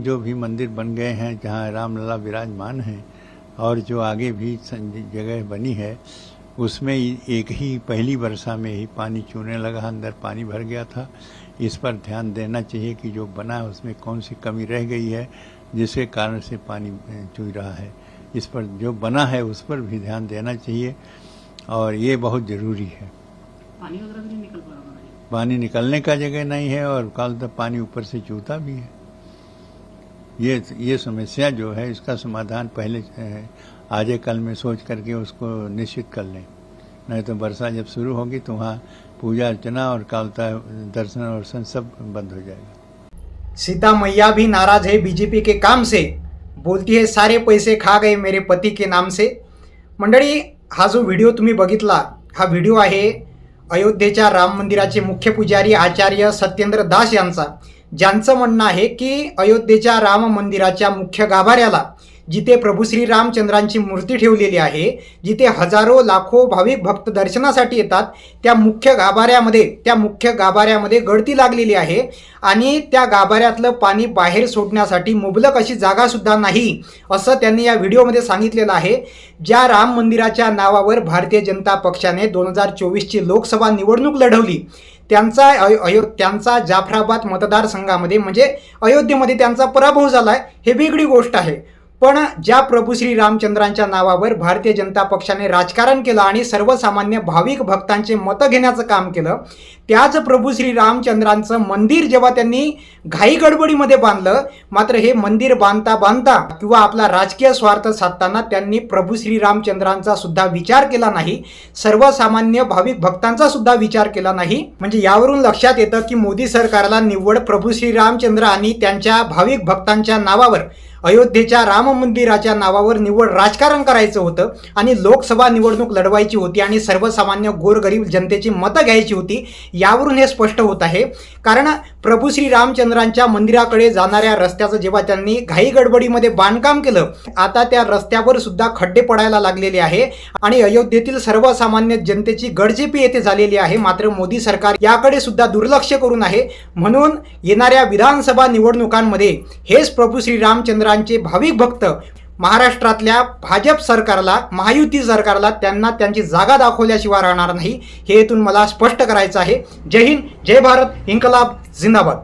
जो भी मंदिर बन गए हैं जहाँ रामलला विराजमान हैं और जो आगे भी जगह बनी है उसमें एक ही पहली वर्षा में ही पानी चूने लगा अंदर पानी भर गया था। इस पर ध्यान देना चाहिए कि जो बना है उसमें कौन सी कमी रह गई है जिसके कारण से पानी अ, चू रहा है। इस पर जो बना है उस पर भी ध्यान देना चाहिए और ये बहुत ज़रूरी है। पानी वगैरह भी निकल पा रहा पानी निकलने का जगह नहीं है और काल तक पानी ऊपर से चूता भी है। ये ये समस्या जो है इसका समाधान पहले आज कल में सोच करके उसको निश्चित कर लें। नहीं तो वर्षा जब शुरू होगी तो वहाँ पूजा अर्चना और कालता दर्शन और सब बंद हो जाएगा। सीता मैया भी नाराज है बीजेपी के काम से। बोलती है सारे पैसे खा गए मेरे पति के नाम से। मंडळी हा जो व्हिडिओ तुम्ही बघितला हा व्हिडिओ आहे अयोध्येच्या राम मंदिराचे मुख्य पुजारी आचार्य सत्येंद्र दास यांचा. ज्यांचं म्हणणं आहे की अयोध्येच्या राम मंदिराच्या मुख्य गाभाऱ्याला जिथे प्रभू श्री रामचंद्रांची मूर्ती ठेवलेली आहे जिथे हजारो लाखो भाविक भक्त दर्शनासाठी येतात त्या मुख्य गाभाऱ्यामध्ये त्या मुख्य गाभाऱ्यामध्ये गळती लागलेली आहे आणि त्या गाभाऱ्यातलं पाणी बाहेर सोडण्यासाठी मुबलक अशी जागासुद्धा नाही असं त्यांनी या व्हिडिओमध्ये सांगितलेलं आहे. ज्या राम मंदिराच्या नावावर भारतीय जनता पक्षाने दोन हजार चोवीसची लोकसभा निवडणूक लढवली त्यांचा अयो अयो त्यांचा जाफराबाद मतदारसंघामध्ये म्हणजे अयोध्येमध्ये त्यांचा पराभव झाला आहे हे वेगळी गोष्ट आहे. पण ज्या प्रभू श्री रामचंद्रांच्या नावावर भारतीय जनता पक्षाने राजकारण केलं आणि सर्वसामान्य भाविक भक्तांचे मतं घेण्याचं काम केलं त्याच प्रभू श्री रामचंद्रांचं मंदिर जेव्हा त्यांनी घाई गडबडीमध्ये बांधलं मात्र हे मंदिर बांधता बांधता किंवा आपला राजकीय स्वार्थ साधताना त्यांनी प्रभू श्री रामचंद्रांचा सुद्धा विचार केला नाही सर्वसामान्य भाविक भक्तांचा सुद्धा विचार केला नाही. म्हणजे यावरून लक्षात येतं की मोदी सरकारला निव्वळ प्रभू श्री रामचंद्र आणि त्यांच्या भाविक भक्तांच्या नावावर अयोध्येच्या राम मंदिराच्या नावावर निवड राजकारण करायचं होतं आणि लोकसभा निवडणूक लढवायची होती आणि सर्वसामान्य गोरगरीब जनतेची मतं घ्यायची होती यावरून हे स्पष्ट होत आहे. कारण प्रभू श्री रामचंद्रांच्या मंदिराकडे जाणाऱ्या रस्त्याचं जेव्हा त्यांनी घाई गडबडीमध्ये बांधकाम केलं आता त्या रस्त्यावर सुद्धा खड्डे पडायला लागलेले आहे आणि अयोध्येतील सर्वसामान्य जनतेची गडजेपी येथे झालेली आहे. मात्र मोदी सरकार याकडे सुद्धा दुर्लक्ष करून आहे. म्हणून येणाऱ्या विधानसभा निवडणुकांमध्ये हेच प्रभू श्री रामचंद्र रामचंद्रांचे भाविक भक्त महाराष्ट्रातल्या भाजप सरकारला महायुती सरकारला त्यांना त्यांची जागा दाखवल्याशिवाय राहणार नाही हे इथून मला स्पष्ट करायचं आहे. जय हिंद जय भारत इन्कलाब जिंदाबाद.